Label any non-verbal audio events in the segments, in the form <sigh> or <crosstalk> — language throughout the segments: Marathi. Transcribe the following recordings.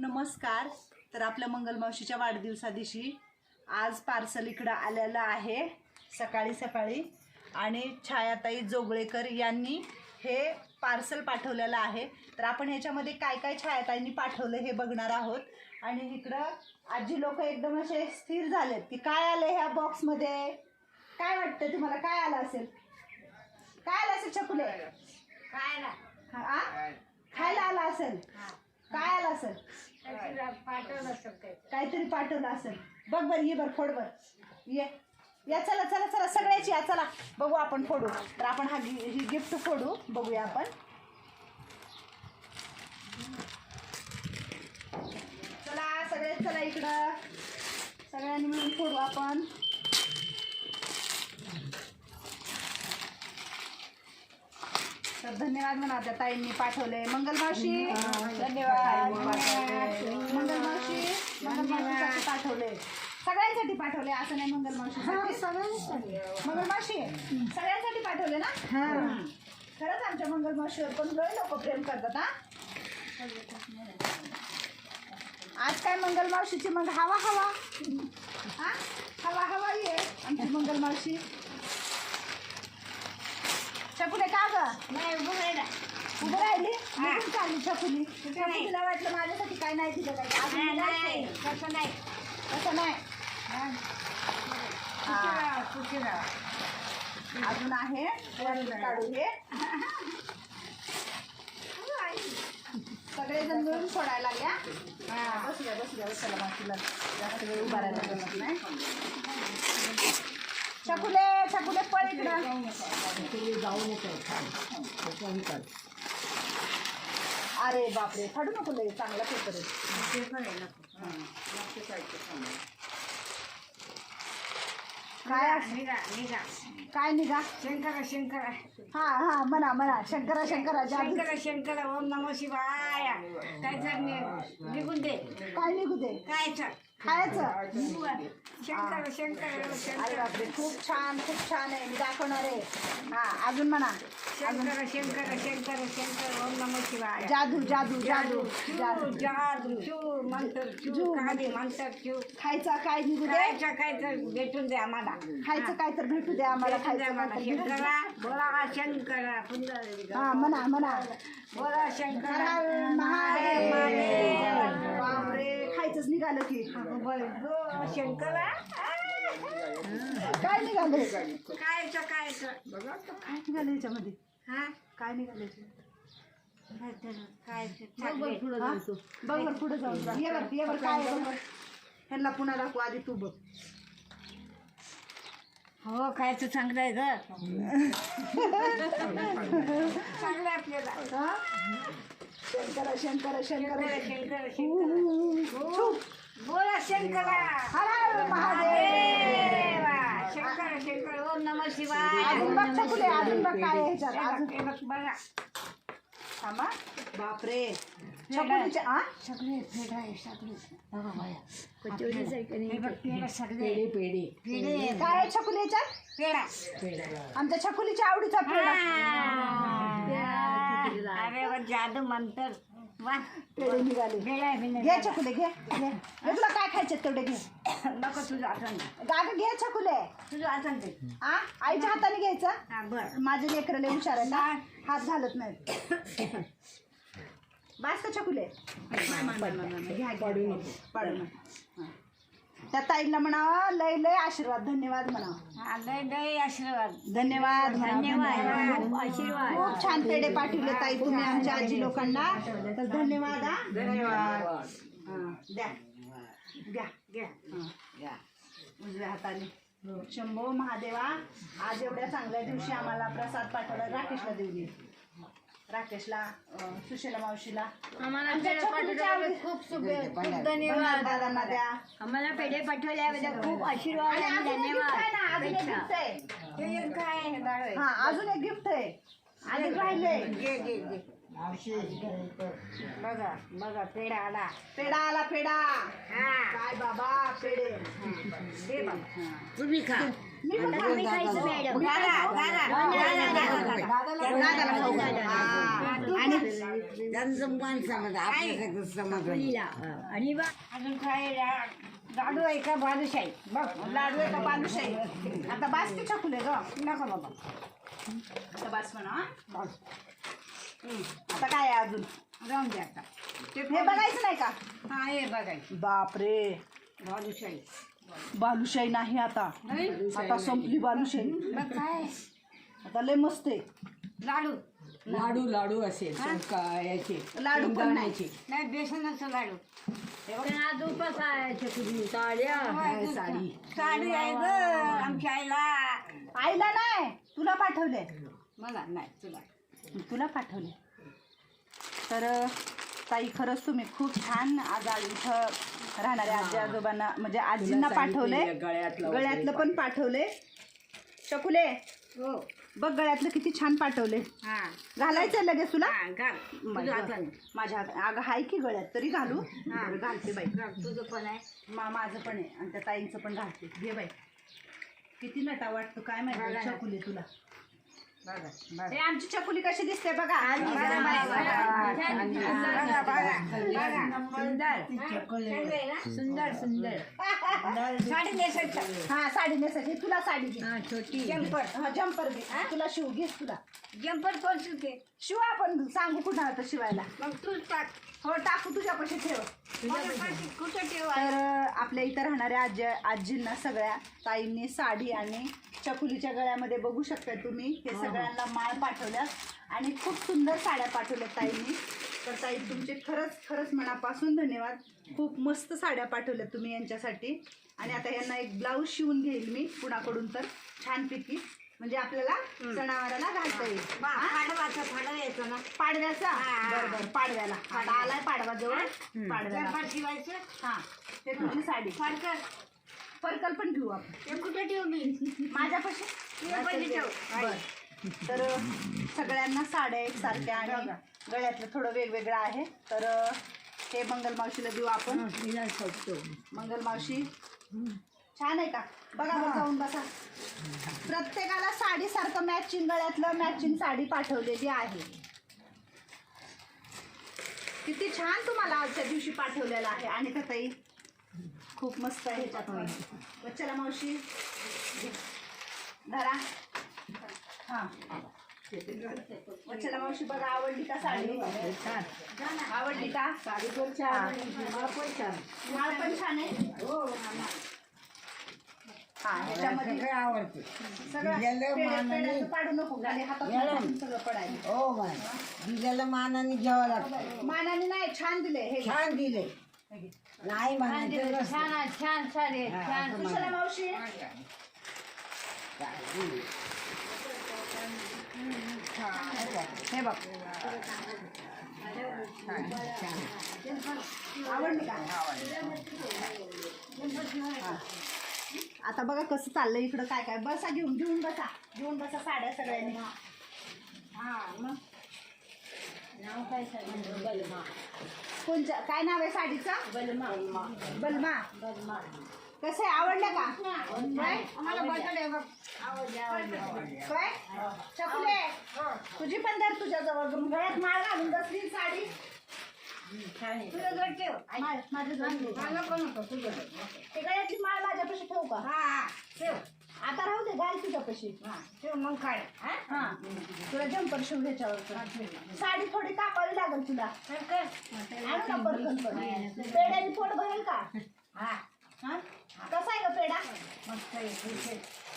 नमस्कार. तर आपल्या मंगलमावशीच्या वाढदिवसा दिवशी आज पार्सल इकडं आलेलं आहे सकाळी सकाळी. आणि छायाताई जोगळेकर यांनी हे पार्सल पाठवलेलं आहे. तर आपण ह्याच्यामध्ये काय काय छायाताईंनी पाठवलं हे बघणार आहोत. आणि इकडं आजी लोक एकदम असे स्थिर झालेत की काय आलं ह्या बॉक्समध्ये काय वाटतं तुम्हाला? काय आलं असेल? काय आलं असेल चकुले खायला. हा? खायला आलं असेल? काय आलं असेल? पाठवलं असेल काही काहीतरी पाठवलं असेल. बघ बर ये बरं फोड बर. ये. या चला चला चला सगळ्याची या चला. बघू आपण फोडू. तर आपण हा ही गिफ्ट फोडू. बघूया आपण. चला सगळे चला इकडं. सगळ्यांनी मिळून फोडू आपण. तर धन्यवाद म्हणा त्या ताईंनी पाठवले. मंगलमावशी धन्यवाद. मंगलमावशी मंगलमावशीसाठी पाठवले. सगळ्यांसाठी पाठवले. असं नाही मंगलमावशी मंगलमावशी सगळ्यांसाठी. पाठवले ना? खरंच आमच्या मंगलमावशीवर पण लय लोक प्रेम करतात हा? आज काय मंगलमावशीची मग हवा हवा. हा? हवा हवा ये आमची मंगलमावशी छकुले का ग? नाही उभं राहिला. उभं राहिली? निघून चालली छकुली. छकुलीला वाटलं माझ्यासाठी काय नाही तिथं काही अजून नाही, नाही नाही तसं नाही. तसं नाही. कुठे कुठे अजून आहे. वरून काढू हे सगळेजण मिळून सोडायला लागल्या. हा. बसूया बसूया चला मग तुला जास्त वेळ उभा राहायला जमत नाही. छकुले! छकुले पळ इकडं. अरे बापरे फाडू नको लय चांगला पेपर आहे. काय असं- निघा निघा. काय निघा? शंकरा शंकरा. हा हा म्हणा म्हणा. शंकरा शंकरा जादू. शंकरा शंकरा ओम नमः शिवाय. काय नि- निघून दे. काय निघू दे? काय तर. खायचं. शंकर शंकर शंकर खूप छान खूप छान आहे मी दाखवणार आहे हा अजून म्हणा शंकर शंकर शंकर शंकर ओम नमः शिवाय जादू जादू जादू जादू. जादू चू मंत्र चू काली मंत्र चू खायचा काय निघू दे? काय तर भेटून द्या आम्हाला खायचं काय तर भेटू द्या आम्हाला भेटून दे खायचं आम्हाला काय तर शंकरा बोला शंकरा सुंदर हा म्हणा म्हणा. बोला शंकरा हर महादेव. बापरे खायचंच निघालं की. शंकरा काय निघालं कायचं कायचं बघा काय निघालं याच्यामध्ये? हा? काय निघालं हा? बघ बरं पुढे जाऊन जा. ये बरं ये बरं काय आहे बघ. बरं. ह्यांना पुन्हा दाखवू आधी तू बघ. हो खायचं चांगलं आहे ग. चांगलं आहे आपल्याला. हा? शंकर शंकर शंकर. शंकर शंकर बोला शंकरा. हर हर महादेव. देवा शंकर शंकर. ओम नमः शिवाय. अजून बघ अजून बघ काय आहे हे बघ, अजून. हे बघ, बघा. थांबा. बापरे. छकुलीचे आ? सगळे फेड आहे सगळे. हे बघ पेढे सगळे. पेढे काय आहे छकुली याच्यात पेढा. आमच्या छकुलीच्या आवडीचा पेढा. अरे वा जादू मंतर. वा. पेढे निघाले. पेढा घे छकुले घे घे घे. तुला काय खायचे तेवढे घे. नको तुझं आसन गाग घे छकुले. तुझं आसन ते आ? आईच्या हाताने घ्यायचं? हा बर. माझे लेकरं लय हुशार आहे ना हात घालत नाहीत <coughs> बास का छकुले? <coughs> घ्या पाडू नको पाडू नको. त्या ताईला म्हणावं लय लय आशीर्वाद धन्यवाद म्हणावं. हा लय लय आशीर्वाद. धन्यवाद म्हणावं, धन्यवाद. आशीर्वाद. खूप छान पेढे पाठवले ताई तुम्ही आमच्या आजी लोकांना. तर धन्यवाद हा. धन्यवाद. हा, द्या. द्या घ्या. हा. उजव्या हाताने. शंभो महादेवा आज एवढ्या चांगल्या दिवशी आम्हाला प्रसाद पाठवला. राकेशला देऊ दे राकेशला अं, सुशेला मावशीला. आम्हाला आमच्या पेढे पाठवल्याबद्दल खूप शुभे- खूप धन्यवाद. दादांना द्या. आम्हाला पेढे पाठवल्याबद्दल खूप आशीर्वाद आणि आणि अजून एक gift आहे ना, धन्यवाद अजून एक gift आहे. हे एक काय आहे, बाळ आहे. हा अजून एक गिफ्ट आहे. अजून राहिले. घे घे घे. बघा बघा पेढा आला. पेढा आला पेढा. हा. काय बाबा पेढे. दे बाबा. तुम्ही खा. आणि त्यांचं मन समज आपल्याला समज आणि बा अजून खायला लाडू आहे का बालुशाही बघ लाडू आहे का बालुशाही आता बास की चकुले ग. नको बाबा. आता बास म्हणा हा? आता काय आहे अजून? राहून द्या आता. ते हे बघायचं नाही का? हा हे बघायचं. बापरे. बालुशाही बालुशाही नाही आता? आता संपली बालुशाही. मग काय? आता लय मस्त आहे. लाडू. लाडू लाडू असेल याचे लाडू पण नाही. शेंगदाण्याचे. नाही बेसनाचं लाडू. साड्या. साडी? साडी आहे ग आमच्या आईला. आईला नाही तुला पाठवले. मला नाही तुला. तुला पाठवले. तर ताई खरंच तुम्ही खूप छान आज आज इथं राहणाऱ्या आजी आजोबांना म्हणजे आजींना पाठवले गळ्यातलं गळ्यातलं पण पाठवले शकुले हो. बघ गळ्यातलं किती छान पाठवले घालायचं लगेच तुला? हा माझ्या अगं हाय की गळ्यात? तरी घालू. घालते बाई. तुझं पण आहे. मा माझं पण आहे. आणि त्या ताईंचं पण घालते. घे बाई. किती नटा वाटतो काय माहिती? चकुली तुला. हे आमची चकुली कशी दिसते बघा. सुंदर सुंदर. साडी नेसायचं. हा साडी नेसायची. तुला साडी छोटी. जम्पर हा जम्पर घे तुला शिव घेस तुला. जम्पर कोण शिवते? शिव आपण सांगू कुठं आता शिवायला. मग तूच टाक. हो टाकू तुझ्यापाशी ठेव. कुठं ठेवा तर आपल्या इथं राहणाऱ्या आजी आजींना सगळ्या ताईंनी साडी आणि चकुलीच्या गळ्यामध्ये बघू शकता तुम्ही. हे सगळ्यांना माळ पाठवल्या आणि खूप सुंदर साड्या पाठवल्या ताईंनी. तर ताई तुमचे खरंच खरंच मनापासून धन्यवाद. खूप मस्त साड्या पाठवल्या तुम्ही यांच्यासाठी. आणि आता यांना एक ब्लाऊज शिवून घेईल मी कुणाकडून तर. छानपैकी. म्हणजे आपल्याला सणावाराला घालता येईल. बा, फाडवाचं फाडव यायचं ना? पाडव्याचा? हा. बरं बरं. पाडव्याला. आता आलाय पाडवा जवळ. पाडव्याला. शिवायचं हा. ते तुझी साडी. पर्कल पण घेऊ आपण. ते कुठं ठेवू मी? माझ्यापाशी तुझ्यापाशी ठेव. बरं. तर सगळ्यांना साड्या एकसारख्या आणि गळ्यातलं थोडं वेगवेगळं आहे. तर हे मंगल मावशीला देऊ आपण. मंगल मावशी. छान आहे का? बघा बघा जाऊन बसा. प्रत्येकाला साडीसारखं मॅचिंग गळ्यातलं मॅचिंग साडी पाठवलेली आहे. किती छान तुम्हाला आजच्या दिवशी पाठवलेलं आहे. आणि का ताई? खूप मस्त आहे ह्याच्यात वच्छला मावशी. धरा. हा. वच्छला मावशी बघा आवडली का साडी? आवडली का? साडी पण छान. माळ पण छान आहे. हा ह्याच्यामध्ये सगळं आवडते. सगळं पाडू नको हातात सगळं पडायला. हो दिलेलं मानाने घ्यावं लागतं. मानाने नाही छान दिले हे. छान दिले. नाही म्हणायचं. छान आहे, छान साडी आहे, छान. कुशला मावशी. हे बघ. आवडली का? हा. आता बघा कसं चाललंय इकडं काय काय. बसा घेऊन घेऊन बसा. घेऊन बसा साड्या सगळ्यांनी. हा मग. नाव काय साडी बलमा. कोणचं? काय नाव आहे साडीचं? बलमा. बलमा. बलमा. कसं आहे? आवडलं का? काय आम्हाला काय चकुले. तुझी पण धर तुझ्या जवळ गळ्यात माळ घालून बसली साडी. छान आहे तुझं घर ठेव. माझ्या ठेव. मला पण नको तुझं घर. ते गळ्यातली माळ माझ्यापाशी ठेवू का? हा हा, ठेव. आता राहू दे घाल तुझ्यापाशी हा ठेव मग काढ. हा? तुला जम्पर शिव ह्याच्यावर साडी थोडी कापावी लागेल तुला. तर कर. आणू ना परकन पण पेड्याने पोट भरेल का? हा. हा? कसा आहे ग पेढा मस्त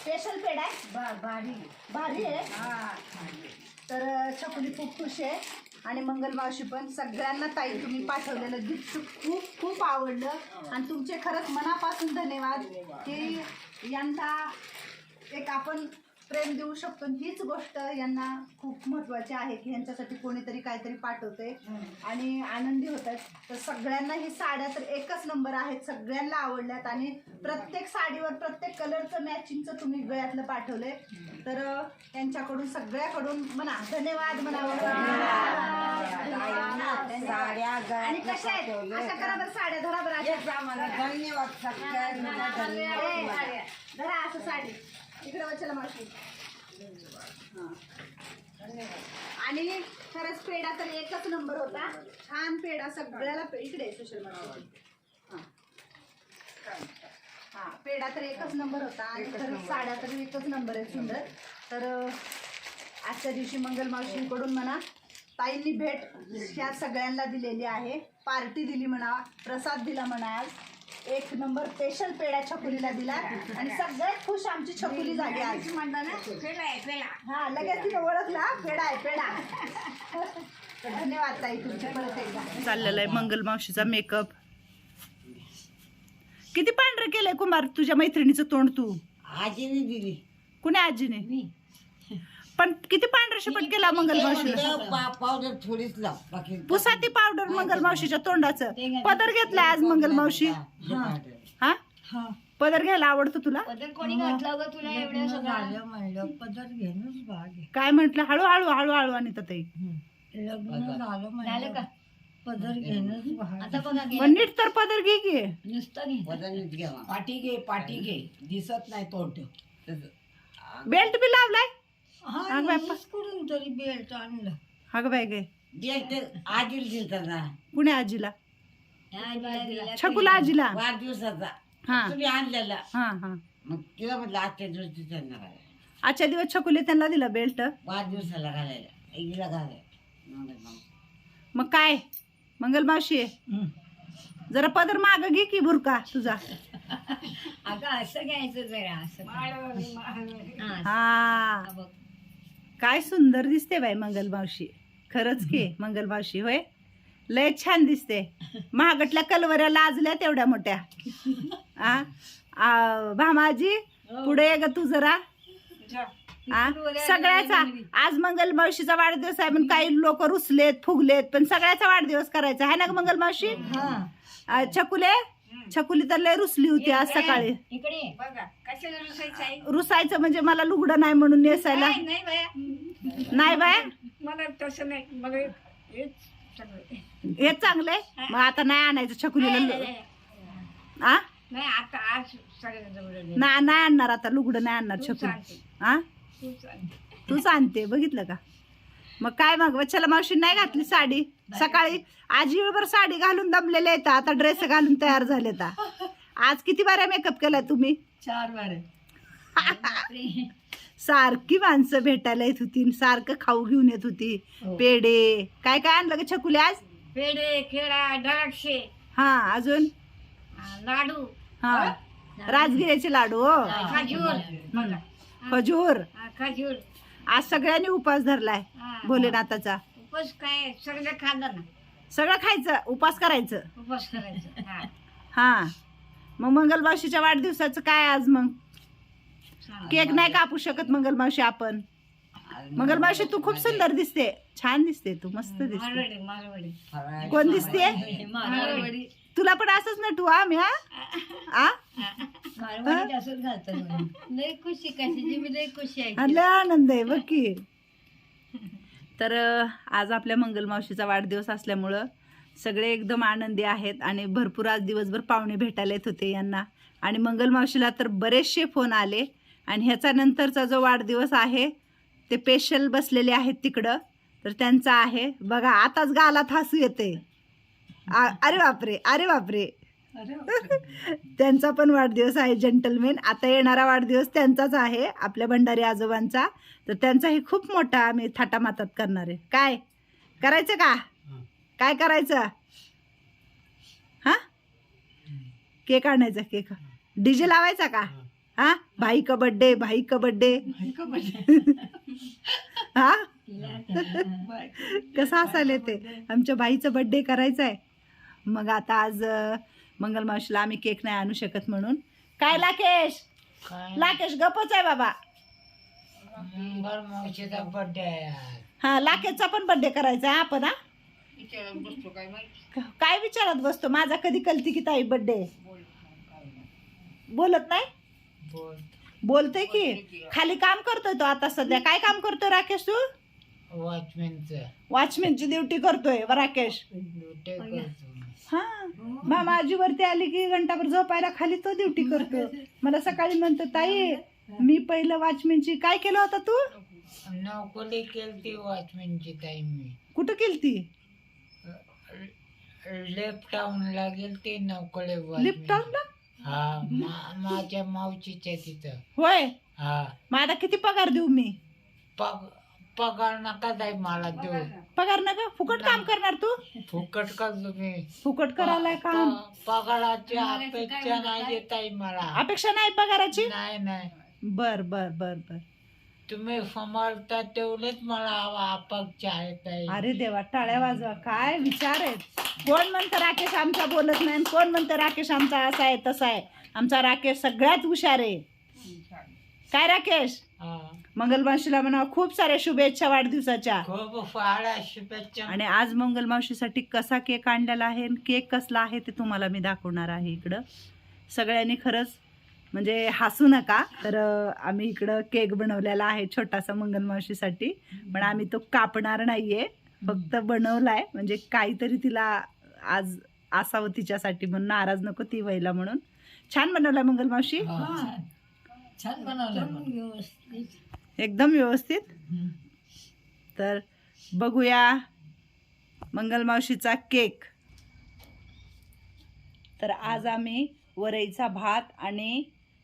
स्पेशल पेढा आहे. भारी. भारी आहे. हा. तर छकुली खूप खुश आहे. आणि मंगल मावशी पण. सगळ्यांना ताई तुम्ही पाठवलेलं गिफ्ट खूप खूप आवडलं. आणि तुमचे खरंच मनापासून धन्यवाद की यांना एक आपण प्रेम देऊ शकतो. हीच गोष्ट यांना खूप महत्त्वाची आहे की यांच्यासाठी कोणीतरी काहीतरी पाठवते आणि आनंदी होतात. तर सगळ्यांना ही साड्या तर एकच नंबर आहेत सगळ्यांना आवडल्यात. आणि प्रत्येक साडीवर प्रत्येक कलरचं मॅचिंगचं तुम्ही गळ्यातलं पाठवलंय. तर त्यांच्याकडून सगळ्याकडून म्हणा धन्यवाद म्हणावं. आणि आहेत? पाठवलं. अशा करा बरं साड्या धरा बरं अशा धन्यवाद सगळ्यांना. धन्यवाद. ए, धरा असं साडी. इकडे वाचायला मावशी. हां. आणि खरंच पेढा तर एकच नंबर होता. छान पेढा सगळ्याला पे- इकडे आहे सुशील मावशी. हां. हा पेढा तर एकच नंबर होता. आणि खरंच साड्या तर एकच नंबर आहे सुंदर. तर अं, आजच्या दिवशी मंगल मावशींकडून म्हणा ताईंनी भेट ह्या सगळ्यांना दिलेली आहे. पार्टी दिली म्हणा प्रसाद दिला म्हणा आज. एक नंबर स्पेशल पेढा छकुलीला दिला. आणि सगळ्यात खुश आमची छकुली झाली आज. म्हणता ना पेढा आहे पेढा. हा लगेच तिने ओळखला. पेढा आहे पेढा. धन्यवाद ताई तुमचे परत एकदा. चाललेला आहे मंगल मावशीचा मेकअप किती पांढरं केलंय कुमार? तुझ्या मैत्रिणीचं तोंड तू. आजीने दिली. कुण्या आजीने? पण किती पांढरं शिपट केला मंगल मावशीला? पावडर थोडीच लाव. बाकी पुसाती पावडर मंगल मावशीच्या तोंडाचं. पदर घेतलाय आज मंगल मावशी. हा. पदर घ्यायला आवडतो तुला? पदर कोणी घातला ग तुला एवढ्या सगळं? झालं म्हणलं पदर घेणंच भाग आहे. काय म्हंटल? हळूहळू हळूहळू आणि ताई. लग्न झालं झालं म्हणलं का? पदर घेणंच भाग आहे. आता बघा घे. पण नीट तर पदर घे की. नुसतं घे. पदर नीट घ्यावा पाठी घे पाठी घे. दिसत नाही तोंड. बेल्ट बी लावलाय? हा बाई, तरी बेल्ट आणलं. अगं बाय गे. बेल्ट आजीला. छकुला आजीला? वाढदिवसाचा. हा. तुम्ही आणलेला. हा हा. मग तिला म्हटलं आजच्या दिवशी त्यांना घालायला. आजच्या दिवस छकुले त्यांना दिला बेल्ट? वाढदिवसाला घालायला. आईला घालायला. मग मग. मग काय? मंगल मावशी जरा पदर माग घे की भुरका तुझा. <laughs> अगं असं घ्यायचं जरा असं. हा, हा. हा, बघ. काय सुंदर दिसते बाई मंगल मावशी खरंच की <laughs> मंगल मावशी होय? लय छान दिसते. महागटल्या कलवऱ्या लाजल्या तेवढ्या मोठ्या. <laughs> आ? भामाजी पुढे ये ग तू जरा. आ, सगळ्याचा आज मंगल मावशीचा वाढदिवस आहे पण काही लोक रुसलेत फुगलेत पण सगळ्याचा वाढदिवस करायचा. आहे ना ग मंगल मावशी आ, छकुले तर लय रुसली होती आज सकाळी. इकडे ये. बघा कशाला रुसायचं आहे रुसायचं म्हणजे मला लुगडं नाही म्हणून नेसायला. नाही नाही बाया. नाही बाय? मला तसं नाही. मला हेच सगळं हे. चांगलंय मग आता नाही आणायचं छकुलीला नाही, लु- नाही, आ? नाही आता आज सगळं जवळ ना नाही आणणार आता. लुगडं नाही आणणार तू छकुली. सांगते आ? तू सांगते तूच आणते. बघितलं का? मग काय मग? वच्छला मावशी नाही घातली साडी? सकाळी आज वेळभर साडी घालून दमलेले आहेत. आता ड्रेस घालून तयार झाले आज किती बाऱ्या मेकअप केलाय तुम्ही? चार बापरे. <laughs> सारखी माणसं भेटायला येत होती. सारखं खाऊ घेऊन येत होती. पेढे. काय काय आणलं ग छकुले आज? पेढे खेळा द्राक्षे. हा अजून? लाडू. हा. राजगिऱ्याचे लाडू हो. खजूर. खजूर. आज सगळ्यांनी उपास धरलाय हा. भोलेनाथाचा. उपवास काय सगळं ना. सगळं खायचं उपास करायचं. उपवास करायचं हा. हा. मग मंगलमावशीच्या वाढदिवसाचं काय आज मग. केक नाही कापू शकत मंगलमावशी आपण. मंगलमावशी तू खूप सुंदर दिसते. छान दिसते तू मस्त दिसते. मारवाडी मारवाडी. फराळ कोण दिसते? मारवाडी. तुला पण असंच नटू हा मी हा. आ? असंच घालतात लय खुशी कशाची मी लय खुशी आहे आणि लय आनंद आहे बघ की. तर आज आपल्या मंगलमावशीचा वाढदिवस असल्यामुळं सगळे एकदम आनंदी आहेत आणि भरपूर आज दिवसभर पाहुणे भेटायला येत होते यांना. आणि मंगलमावशीला तर बरेचसे फोन आले आणि ह्याचा नंतरचा जो वाढदिवस आहे ते पेशल बसलेले आहेत तिकडं. तर त्यांचा आहे. बघा आताच गालात हसू येते. आ- अरे बापरे अरे बापरे. <laughs> त्यांचा पण वाढदिवस आहे जेंटलमेन आता येणारा वाढदिवस त्यांचाच आहे आपल्या भंडारी आजोबांचा. तर त्यांचाही खूप मोठा आम्ही थाटामातात करणार आहे. काय? करायचं का? काय करायचं? हा? केक आणायचा केक. डीजे लावायचा का? हा. भाई का बड्डे भाई का बड्डे. <laughs> हा? <laughs> कसं हसायला ते? आमच्या बाईचा बड्डे करायचा आहे मग आता आज मंगलमावशीला आम्ही केक नाही आणू शकत म्हणून. काय लाकेश? लाकेश गपच आहे बाबा. मावशीचा बर्थडे आहे आज. हा लाकेशचा पण बड्डे करायचा आहे आपण हा. काय विचारत बसतो? माझा कधी कलती की ताई बड्डे बोलत नाही? बोल. बोलतोय की. खाली काम करतोय तो आता सध्या. काय काम करतोय राकेश तू? वॉचमॅनचं वॉचमॅनची ड्युटी करतोय व राकेश. ड्युटी हा. मामा आजीवरती आली की घंटाभर झोपायला खाली तो ड्युटी करतो. मला सकाळी म्हणतो ताई मी पहिलं वॉचमॅनची काय केलं होतं तू? नोकरी केलती वॉचमॅनची ताई मी. कुठं केलती? लेफ्ट टाऊनला गेलते नोकरी लिफ्ट टाऊनला? हा मा- माझ्या मावशीच्या तिथं. होय? हा. मग आता किती पगार देऊ मी? पग पगार नका ताई मला देऊ. पगार नका. फुकट काम करणार तू? फुकट का तुम्ही. फुकट करायला काम. प- पगाराची अपेक्षा नाही आहे मला. अपेक्षा नाही पगाराची? नाही नाही. बर बर बर बर. तुम्ही समजता तेवढेच मला अपेक्षा आहेत ताई. अरे देवा टाळ्या वाजवा. काय विचार आहेत? कोण म्हणतं राकेश आमचा बोलत नाही आणि कोण म्हणतं राकेश आमचा असा आहे तसा आहे? आमचा राकेश सगळ्यात हुशार आहे. काय राकेश? हा. मंगलमावशीला म्हणा खूप साऱ्या शुभेच्छा वाढदिवसाच्या. खूप शुभेच्छा. आणि आज मंगलमावशीसाठी कसा केक आणलेला आहे आणि केक कसला आहे ते तुम्हाला मी दाखवणार आहे इकडं. सगळ्यांनी खरंच म्हणजे हसू नका. तर आम्ही इकडं केक बनवलेला आहे छोटासा मंगलमावशीसाठी. पण आम्ही तो कापणार नाहीये. फक्त बनवलाय. म्हणजे काहीतरी तिला आज असावं तिच्यासाठी म्हणून. नाराज नको ती व्हायला म्हणून. छान बनवलाय मंगलमावशी. हा. छान. बनवलं एकदम व्यवस्थित. तर बघूया मंगलमावशीचा केक. तर आज आम्ही वरईचा भात आणि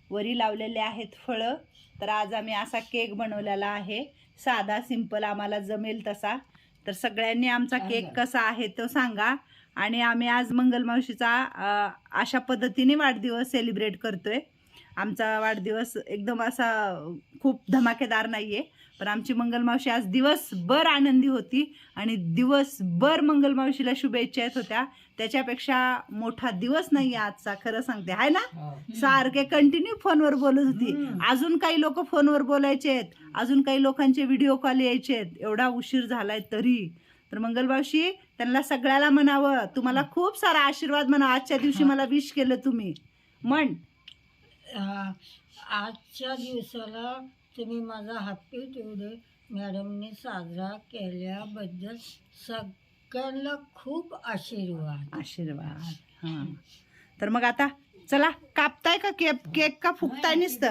वरी लावलेले आहेत फळं. तर आज आम्ही असा केक बनवलेला आहे. साधा सिंपल आम्हाला जमेल तसा. तर सगळ्यांनी आमचा केक कसा आहे तो सांगा. आणि आम्ही आज मंगलमावशीचा अशा पद्धतीने वाढदिवस सेलिब्रेट करतोय. आमचा वाढदिवस एकदम असा खूप धमाकेदार नाही आहे पण आमची मंगलमावशी आज दिवसभर आनंदी होती आणि दिवसभर मंगलमावशीला शुभेच्छा येत होत्या. त्याच्यापेक्षा मोठा दिवस नाही आहे आजचा खरं सांगते. आहे ना? सारखे कंटिन्यू फोनवर बोलत होती. अजून काही लोक फोनवर बोलायचे आहेत. अजून काही लोकांचे व्हिडिओ कॉल यायचे आहेत. एवढा उशीर झालाय तरी. तर मंगलमावशी त्यांना सगळ्याला म्हणावं. तुम्हाला खूप सारा आशीर्वाद म्हणा आजच्या दिवशी मला विश केलं तुम्ही. म्हण. आजच्या दिवसाला तुम्ही माझा हॅपी टुडे मॅडमने साजरा केल्याबद्दल सगळ्यांना खूप आशीर्वाद. आशीर्वाद हां. तर मग आता चला कापताय का केक केक का फुकताय नुसतं?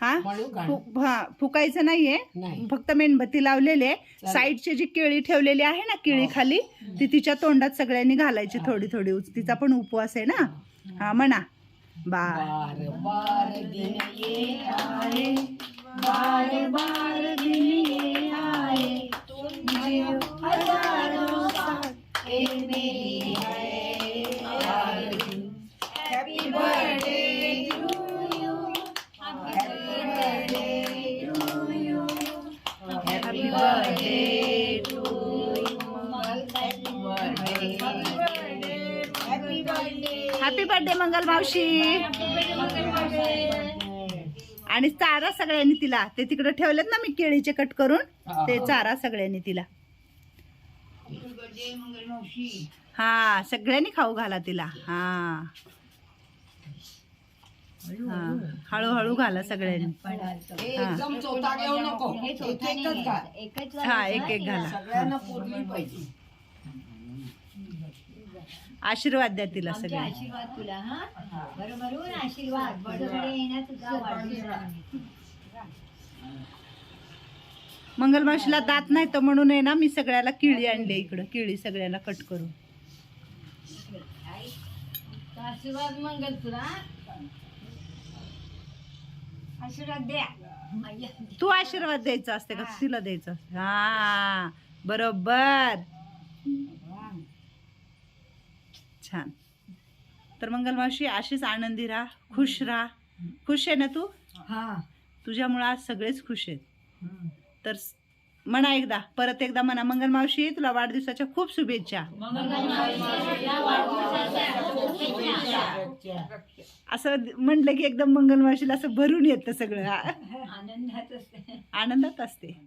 हा? फुक- हा फुकायचं नाहीये. फक्त मेणबत्ती लावलेले साईडची जी केळी ठेवलेली आहे ना केळी खाली ती तिच्या तोंडात सगळ्यांनी घालायची थोडी थोडी. उच- तिचा पण उपवास आहे ना? हा म्हणा. बार बार दिन ये आए बार बार. आणि चारा सगळ्यांनी तिला. ते तिकडे ठेवलेत ना मी केळीचे कट करून. ते चारा सगळ्यांनी तिला. हा सगळ्यांनी खाऊ घाला तिला. हा. हा हळूहळू घाला सगळ्यांनी. एकदम चौथा घेऊ नको. एक एकच घाल. हा एक एक घाला. सगळ्यांना पुरली पाहिजे. आशीर्वाद द्या तिला सगळ्या आशीर्वाद तुला हा? बरोबर आशीर्वाद. बरोबर येणार तुझा वाढदिवस मंगलमावशीला दात नाही तर म्हणून आहे ना मी सगळ्याला किळी आणली इकडं. किळी सगळ्याला कट करून. आशीर्वाद मंगल तुला आशीर्वाद द्या. तू आशीर्वाद द्यायचा असते का? तिला द्यायचं असते. हा बरोबर. छान. तर मंगलमावशी अशीच आनंदी राहा खुश राहा. खुश आहे ना तू? हा. तुझ्यामुळं आज सगळेच खुश आहेत. तर म्हणा एकदा परत एकदा म्हणा मंगलमावशी तुला वाढदिवसाच्या खूप शुभेच्छा. असं म्हणलं की एकदम मंगलमावशीला असं भरून येतं सगळं. हा. आनंदात असते. आनंदात असते.